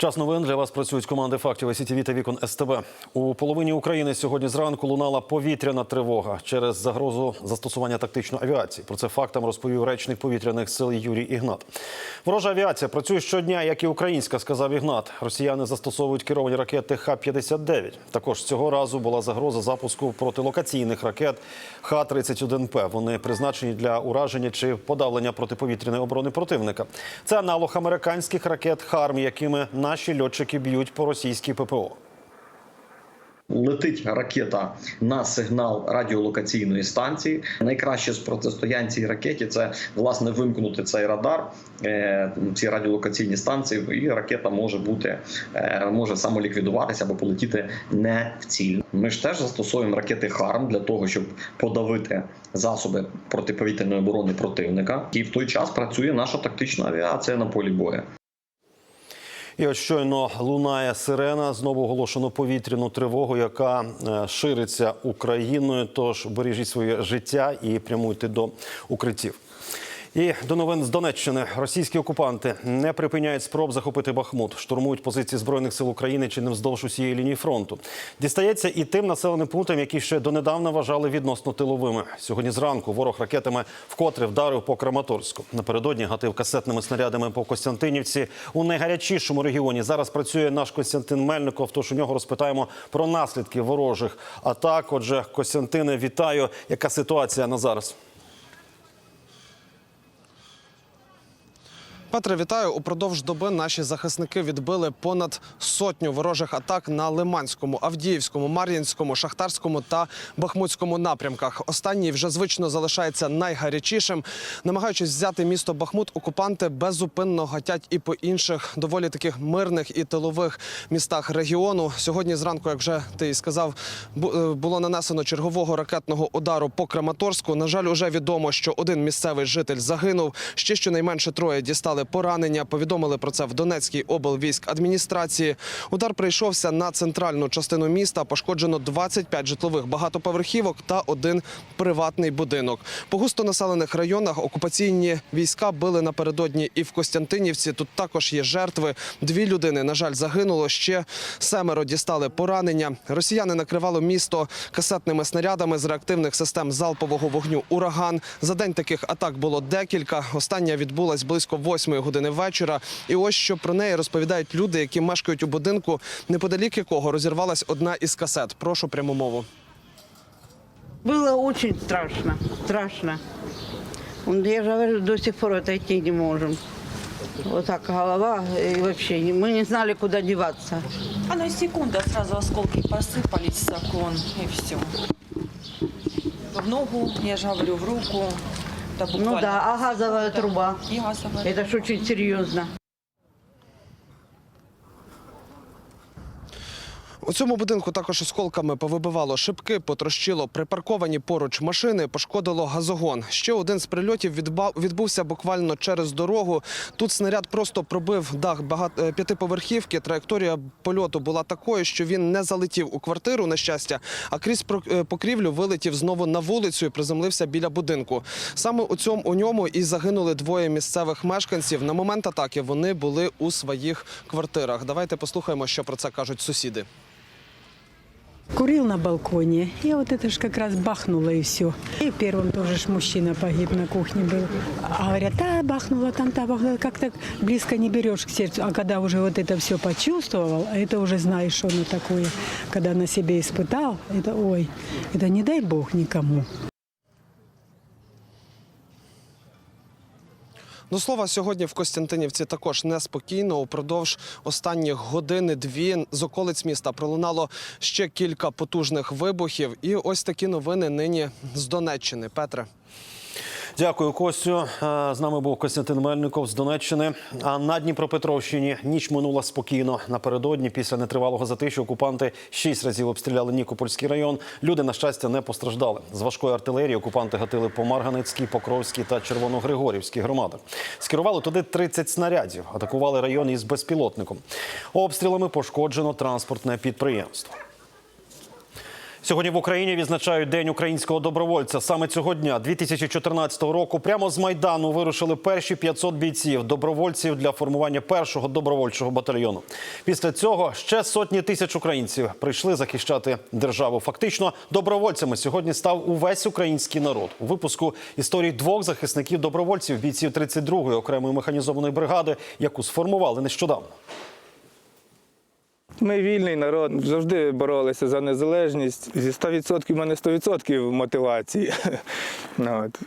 Час новин для вас працюють команди фактів СІТВ та вікон СТБ. У половині України сьогодні зранку лунала повітряна тривога через загрозу застосування тактичної авіації. Про це фактам розповів речник повітряних сил Юрій Ігнат. Ворожа авіація працює щодня, як і українська, сказав Ігнат. Росіяни застосовують керовані ракети Х-59. Також цього разу була загроза запуску протилокаційних ракет Х-31П. Вони призначені для ураження чи подавлення протиповітряної оборони противника. Це аналог американських ракет ХАРМ, якими наші льотчики б'ють по російській ППО. Летить ракета на сигнал радіолокаційної станції. Найкраще з протистоянь цій ракеті це власне вимкнути цей радар, е, ці радіолокаційні станції, і ракета може бути е, може самоліквідуватися або полетіти не в ціль. Ми ж теж застосовуємо ракети ХАРМ для того, щоб подавити засоби протиповітряної оборони противника. І в той час працює наша тактична авіація на полі бою. І от щойно лунає сирена. Знову оголошено повітряну тривогу, яка е, шириться Україною. Тож бережіть своє життя і прямуйте до укриттів. І до новин з Донеччини російські окупанти не припиняють спроб захопити Бахмут, штурмують позиції збройних сил України чи не вздовж усієї лінії фронту. Дістається і тим населеним пунктам, які ще донедавна вважали відносно тиловими. Сьогодні зранку ворог ракетами вкотре вдарив по Краматорську. Напередодні гатив касетними снарядами по Костянтинівці у найгарячішому регіоні. Зараз працює наш Костянтин Мельников. Тож у нього розпитаємо про наслідки ворожих атак. Отже, Костянтине, вітаю. Яка ситуація на зараз? Петре, вітаю. Упродовж доби наші захисники відбили понад сотню ворожих атак на Лиманському, Авдіївському, Мар'їнському, Шахтарському та Бахмутському напрямках. Останній вже звично залишається найгарячішим. Намагаючись взяти місто Бахмут, окупанти беззупинно гатять і по інших доволі таких мирних і тилових містах регіону. Сьогодні зранку, як вже ти сказав, е, було нанесено чергового ракетного удару по Краматорську. На жаль, уже відомо, що один місцевий житель загинув. Ще щонайменше троє дістали поранення. Повідомили про це в Донецькій облвійськ адміністрації. Удар прийшовся на центральну частину міста. Пошкоджено 25 житлових багатоповерхівок та один приватний будинок. По густонаселених районах окупаційні війська били напередодні і в Костянтинівці. Тут також є жертви. Дві людини, на жаль, загинуло. Ще семеро дістали поранення. Росіяни накривали місто касетними снарядами з реактивних систем залпового вогню Ураган. За день таких атак було декілька. Остання відбулась близько восьмої години вечора. І ось що про неї розповідають люди, які мешкають у будинку, неподалік якого розірвалась одна із касет. Прошу пряму мову. Было очень страшно, страшно. Он, Я же говорю, до сих пор отойти не можем. Вот так голова, и вообще не- мы не знали, куда деваться. А на секунду сразу осколки посыпались с окон и все. В ногу, я же говорю, в руку. Да буквально. Ну да, а газовая труба. И газовая Это ж очень серьезно. У цьому будинку також осколками повибивало шибки, потрощило припарковані поруч машини, пошкодило газогон. Ще один з прильотів відбувся буквально через дорогу. Тут снаряд просто пробив дах е, п'ятиповерхівки. Траєкторія польоту була такою, що він не залетів у квартиру, на щастя, а крізь е, покрівлю вилетів знову на вулицю і приземлився біля будинку. Саме у цьому у ньому і загинули двоє місцевих мешканців. На момент атаки вони були у своїх квартирах. Давайте послухаємо, що про це кажуть сусіди. Курил на балконе, и вот это ж как раз бахнуло и все. И первым тоже ж мужчина погиб на кухне был. А говорят, да, бахнуло там, та бахнуло, как так близко не берешь к сердцу. А когда уже вот это все почувствовал, а это уже знаешь, что оно такое, когда на себе испытал, это ой, это не дай бог никому. До слова, сьогодні в Костянтинівці також неспокійно. Упродовж останніх години-дві з околиць міста пролунало ще кілька потужних вибухів. І ось такі новини нині з Донеччини. Петре. Дякую, Костю. Е, З нами був Костянтин Мельников з Донеччини. А на Дніпропетровщині ніч минула спокійно. Напередодні, після нетривалого затишю, окупанти шість разів обстріляли Нікопольський район. Люди, на щастя, не постраждали. З важкої артилерії окупанти гатили по Марганецькій, Покровській та Червоногригорівській громадах. Скерували туди 30 снарядів. Атакували район із безпілотником. Обстрілами пошкоджено транспортне підприємство. Сьогодні в Україні відзначають День українського добровольця. Саме цього дня, 2014 року, прямо з майдану вирушили перші 500 бійців, добровольців для формування першого добровольчого батальйону. Після цього ще сотні тисяч українців прийшли захищати державу. Фактично, добровольцями сьогодні став увесь український народ. У випуску історії двох захисників добровольців, бійців 32-ї окремої механізованої бригади, яку сформували нещодавно. Ми вільний народ, завжди боролися за незалежність. Зі 100% в мене 100% мотивації. Ну, от.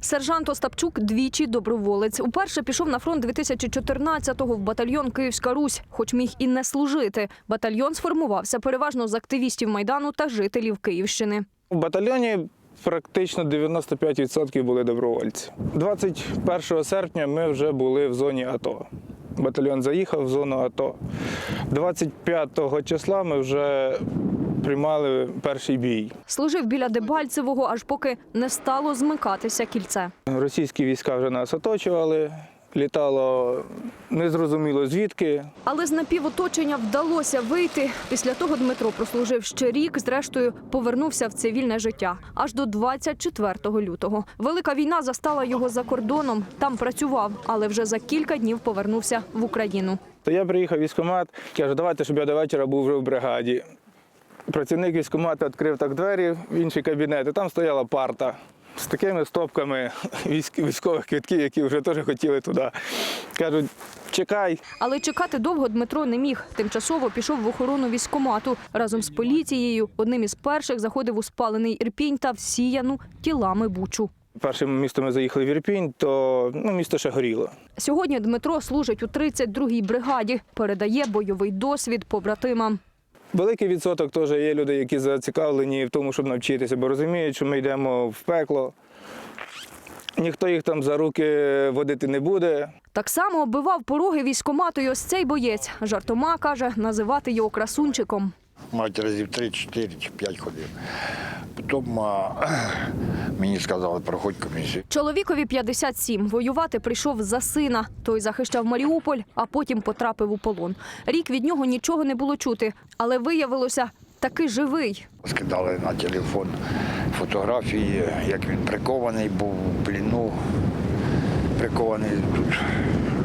Сержант Остапчук двічі доброволець. Уперше пішов на фронт 2014-го в батальйон Київська Русь, хоч міг і не служити. Батальйон сформувався переважно з активістів майдану та жителів Київщини. У батальйоні практично 95% були добровольці. 21 серпня ми вже були в зоні АТО. Батальйон заїхав в зону АТО. 25 числа ми вже приймали перший бій. Служив біля Дебальцевого, аж поки не стало змикатися кільце. Російські війська вже нас оточували, літало незрозуміло звідки. Але з напівоточення вдалося вийти. Після того Дмитро прослужив ще рік. Зрештою, повернувся в цивільне життя аж до 24 лютого. Велика війна застала його за кордоном. Там працював, але вже за кілька днів повернувся в Україну. То я приїхав в військкомат, каже, давайте, щоб я до вечора був вже в бригаді. Працівник військкомату відкрив так двері в інший кабінет, і там стояла парта з такими стопками військових квитків, які вже теж хотіли туди. Кажуть, чекай, Але чекати довго Дмитро не міг. Тимчасово пішов в охорону військкомату разом з поліцією. Одним із перших заходив у спалений Ірпінь та всіяну тілами бучу. першим містом ми заїхали в Ірпінь, то ну, місто ще горіло. Сьогодні Дмитро служить у 32-й бригаді. Передає бойовий досвід побратимам. Великий відсоток теж є люди, які зацікавлені в тому, щоб навчитися, бо розуміють, що ми йдемо в пекло. Ніхто їх там за руки водити не буде. Так само оббивав пороги військкомату і ось цей боєць. Жартома каже, називати його красунчиком. Мать разів 3, 4 чи 5 ходив. Потім а, мені сказали, проходь комісію. Чоловікові 57. Воювати прийшов за сина. Той захищав Маріуполь, а потім потрапив у полон. Рік від нього нічого не було чути, але виявилося таки живий. Скидали на телефон фотографії, як він прикований був в пліну. Прикований тут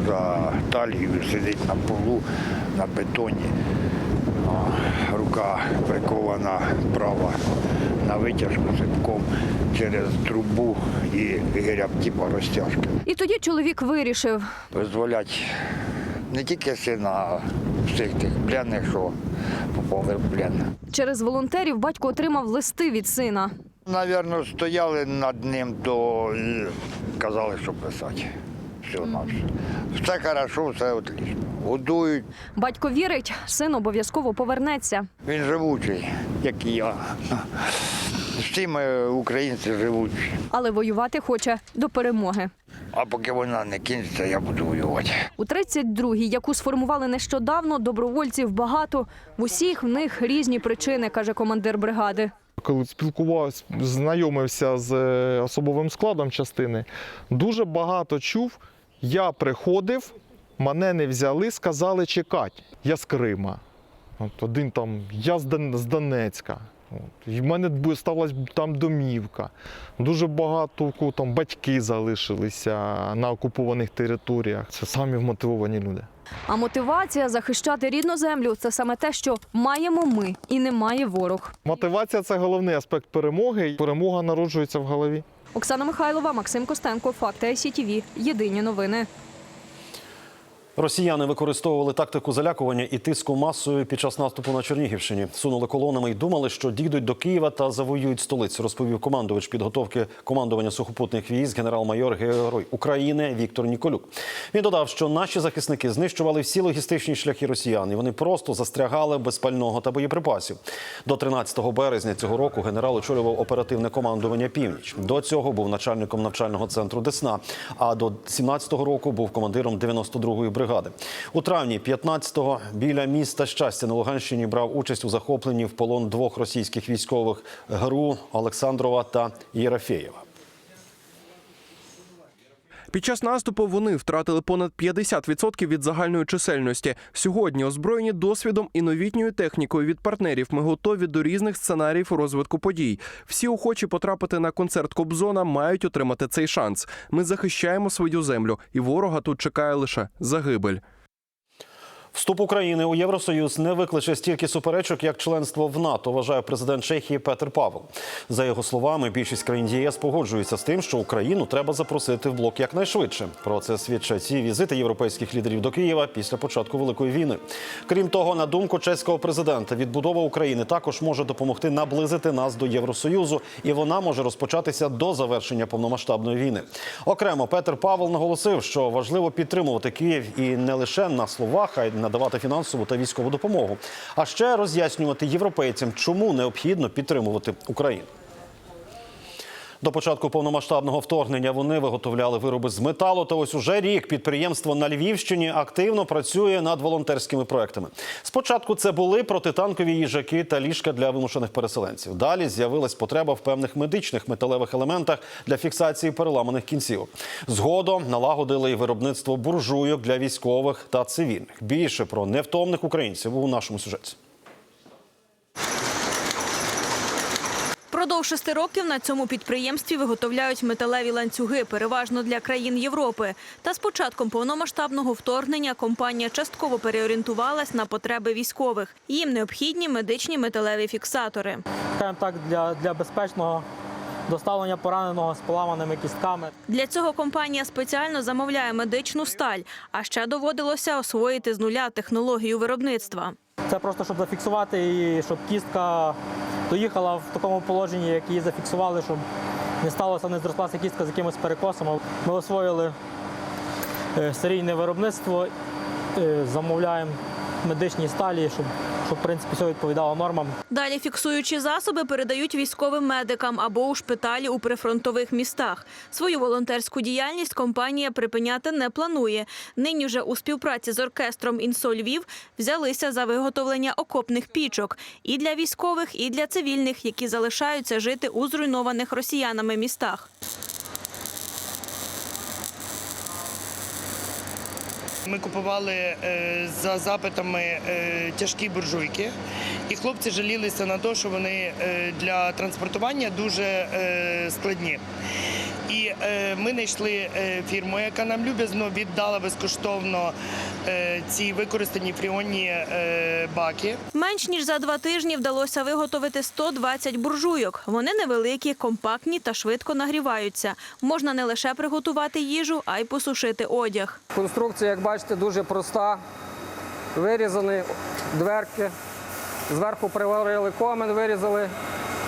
за талію, сидить на полу, на бетоні. Рука прикована права на витяжку ципком через трубу і гиряб типу розтяжки. І тоді чоловік вирішив, Визволять не тільки сина, а всіх тих пленних, що попали в плен. через волонтерів батько отримав листи від сина. Навірно, стояли над ним, то казали, що писати. Все наше. Все хорошо, все отлично. Годують. Батько вірить, син обов'язково повернеться. Він живучий, як і я. Всі ми українці живучі. але воювати хоче до перемоги. А поки вона не кінчиться, я буду воювати. У 32-й, яку сформували нещодавно, добровольців багато. В усіх в них різні причини, каже командир бригади. Коли спілкувався, знайомився з е, особовим складом частини, дуже багато чув. Я приходив, мене не взяли, сказали чекати. Я з Крима. От один там, я з Дон- Донецька. От. І в мене сталася там домівка. Дуже багато там батьки залишилися на окупованих територіях. Це самі вмотивовані люди. А мотивація захищати рідну землю це саме те, що маємо ми і не має ворог. Мотивація це головний аспект перемоги. Перемога народжується в голові. Оксана Михайлова, Максим Костенко, Факти ICTV. Єдині новини. Росіяни використовували тактику залякування і тиску масою під час наступу на Чернігівщині. Сунули колонами і думали, що дійдуть до Києва та завоюють столицю. Розповів командувач підготовки командування сухопутних військ, генерал-майор Герой України Віктор Ніколюк. Він додав, що наші захисники знищували всі логістичні шляхи росіян, і вони просто застрягали без пального та боєприпасів. До 13 березня цього року генерал очолював оперативне командування Північ. До цього був начальником навчального центру Десна. А до 17-го року був командиром 92-ї бригади. У травні 15-го біля міста щастя на Луганщині брав участь у захопленні в полон двох російських військових ГРУ Олександрова та Єрофєєва. Під час наступу вони втратили понад 50% від загальної чисельності. Сьогодні, озброєні досвідом і новітньою технікою від партнерів, ми готові до різних сценаріїв розвитку подій. Всі охочі потрапити на концерт Кобзона мають отримати цей шанс. Ми захищаємо свою землю, і ворога тут чекає лише загибель. Вступ України у Євросоюз не викличе стільки суперечок, як членство в НАТО, вважає президент Чехії Петр Павел. За його словами, більшість країн ЄС погоджується з тим, що Україну треба запросити в блок якнайшвидше. Про це свідчать ці візити європейських лідерів до Києва після початку великої війни. Крім того, на думку чеського президента, відбудова України також може допомогти наблизити нас до Євросоюзу, і вона може розпочатися до завершення повномасштабної війни. Окремо Петр Павел наголосив, що важливо підтримувати Київ і не лише на словах, а й надавати фінансову та військову допомогу, а ще роз'яснювати європейцям, чому необхідно підтримувати Україну. До початку повномасштабного вторгнення вони виготовляли вироби з металу. Та ось уже рік підприємство на Львівщині активно працює над волонтерськими проектами. Спочатку це були протитанкові їжаки та ліжка для вимушених переселенців. Далі з'явилась потреба в певних медичних металевих елементах для фіксації переламаних кінцівок. Згодом налагодили і виробництво буржуйок для військових та цивільних. Більше про невтомних українців у нашому сюжеті. Продовж шести років на цьому підприємстві виготовляють металеві ланцюги, переважно для країн Європи. Та з початком повномасштабного вторгнення компанія частково переорієнтувалась на потреби військових. Їм необхідні медичні металеві фіксатори. так, для, для безпечного доставлення пораненого з поламаними кістками. Для цього компанія спеціально замовляє медичну сталь, а ще доводилося освоїти з нуля технологію виробництва. Це просто щоб зафіксувати і щоб кістка доїхала в такому положенні, як її зафіксували, щоб не сталося, не зрослася кістка з якимось перекосом. Ми освоїли е, серійне виробництво, е, замовляємо медичні сталі, щоб, щоб в принципі все відповідало нормам. Далі фіксуючі засоби передають військовим медикам або у шпиталі у прифронтових містах. Свою волонтерську діяльність компанія припиняти не планує. Нині вже у співпраці з оркестром «Інсо Львів» взялися за виготовлення окопних пічок і для військових, і для цивільних, які залишаються жити у зруйнованих росіянами містах. Ми купували е, за запитами е, тяжкі буржуйки, і хлопці жалілися на те, що вони е, для транспортування дуже складні. І е, ми знайшли е, фірму, яка нам люб'язно віддала безкоштовно е, ці використані фріонні е, баки. Менш ніж за два тижні вдалося виготовити 120 буржуйок. Вони невеликі, компактні та швидко нагріваються. Можна не лише приготувати їжу, а й посушити одяг. Конструкція, як бачите, дуже проста. Вирізані дверки. Зверху приварили комен, вирізали.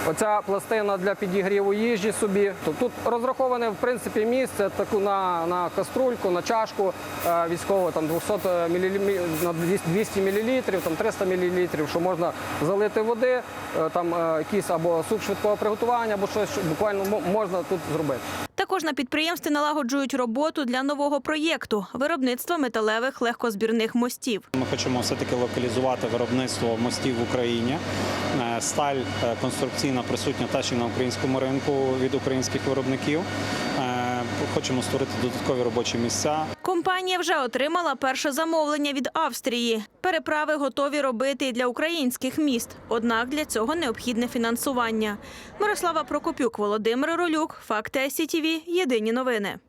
Оця пластина для підігріву їжі собі. Тут- розраховане в принципі місце таку на, на каструльку, на чашку е, військову, там 200 мл, на 200 мл, там 300 мл, що можна залити води, е, там е, якийсь або суп швидкого приготування, або щось що буквально можна тут зробити. Також на підприємстві налагоджують роботу для нового проєкту – виробництва металевих легкозбірних мостів. Ми хочемо все-таки локалізувати виробництво мостів в Україні. Е, Сталь е, конструкційна присутня та ще на українському ринку від українських виробників. Хочемо створити додаткові робочі місця. Компанія вже отримала перше замовлення від Австрії. Переправи готові робити і для українських міст. Однак для цього необхідне фінансування. Мирослава Прокопюк, Володимир Ролюк, Факти СІТІВІ. Єдині новини.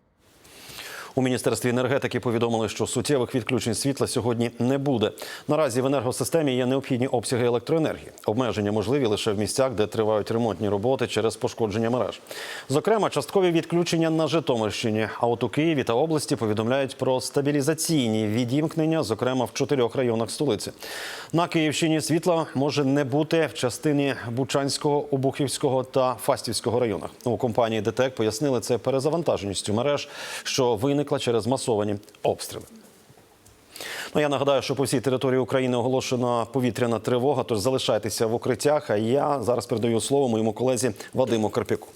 У міністерстві енергетики повідомили, що суттєвих відключень світла сьогодні не буде. Наразі в енергосистемі є необхідні обсяги електроенергії. Обмеження можливі лише в місцях, де тривають ремонтні роботи через пошкодження мереж. Зокрема, часткові відключення на Житомирщині. А от у Києві та області повідомляють про стабілізаційні відімкнення, зокрема в чотирьох районах столиці. На Київщині світла може не бути в частині Бучанського, Обухівського та Фастівського районах. У компанії ДТЕК пояснили це перезавантаженістю мереж, що виникла через масовані обстріли. Ну, я нагадаю, що по всій території України оголошена повітряна тривога, тож залишайтеся в укриттях. А я зараз передаю слово моєму колезі Вадиму Карпіку.